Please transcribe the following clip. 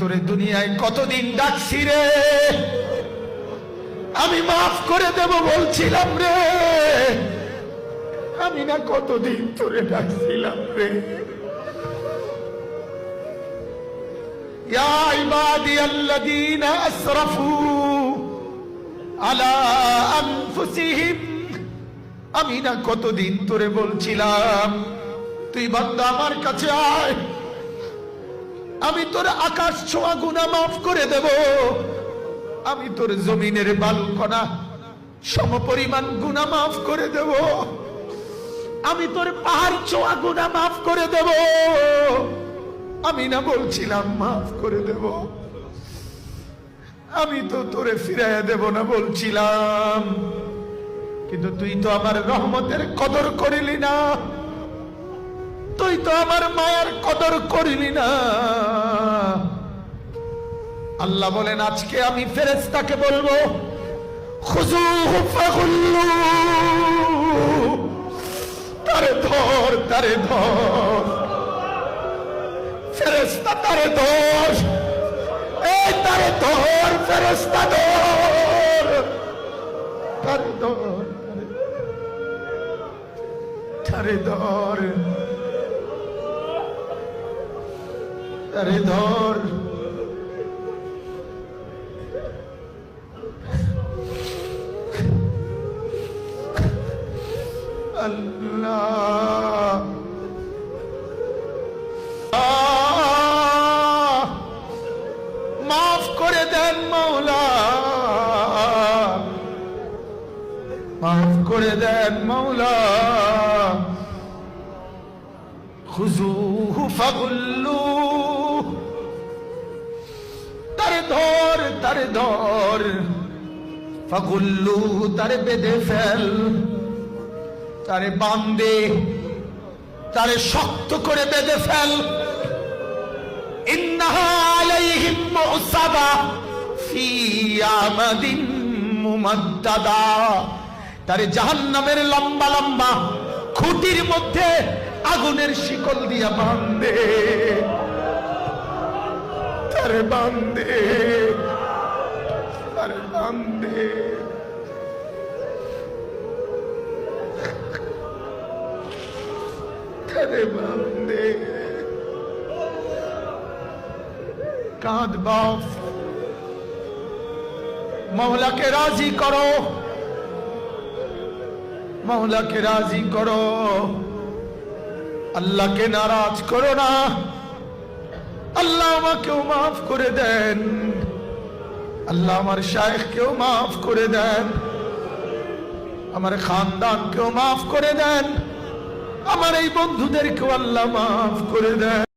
তোরে দুনিয়ায় কতদিন ডাকছি রে আমি মাফ করে দেব বলছিলাম রে আমি না কতদিন তোরে ডাকছিলাম রে يا عبادي الذين أسرفوا على أنفسهم আমি না কতদিন তোরে বলছিলাম তুই বান্দা আমার কাছে আয় আমি তোর আকাশ ছোঁয়া গুণা মাফ করে দেব। আমি তোর জমিনের বালুকণা সম পরিমাণ গুণা মাফ করে দেব। আমি তোর পাহাড় ছোঁয়া গুণা মাফ করে দেব। আমি না বলছিলাম মাফ করে দেব। আমি তো তোরে ফিরাইয়া দেব না বলছিলাম। কিন্তু তুই তো আমার রহমতের কদর করিলি না। তুই তো আমার মায়ের কদর করিলি না। আল্লাহ বলেন, আজকে আমি ফেরেস্তাকে বলব। তারে ধর তারে ধর। ফেরেস্তা তারে ধর। এই তারে ধর ফেরেস্তা ধর। তারে ধর তারে ধর। তারে ধর আল্লাহ! মাফ করে দেন মাওলা। মাফ করে দেন মাওলা। খুজুহু ফাগুল্লু। তার ধর তার ধর। ফাগুল্লু তার বেঁধে ফেল। তারে বান্দে তারে শক্ত করে বেঁধে ফেল। ইন্নাহা আলাইহিম মুসাবা ফি আমাদিন মুমাদ্দাদা। তারে জাহান্নামের লম্বা লম্বা খুঁটির মধ্যে আগুনের শিকল দিয়া বান্ধে তারে বান্ধে তারে বান্ধে তারে বান্ধে কাঁদ মহলাকে রাজি করো। মহলাকে রাজি করো। আল্লাহকে নারাজ করো না। আল্লাহ আমাকেও মাফ করে দেন। আল্লাহ আমার শায়েখকেও মাফ করে দেন। আমার খানদানকেও মাফ করে দেন। আমার এই বন্ধুদেরকেও আল্লাহ মাফ করে দেন।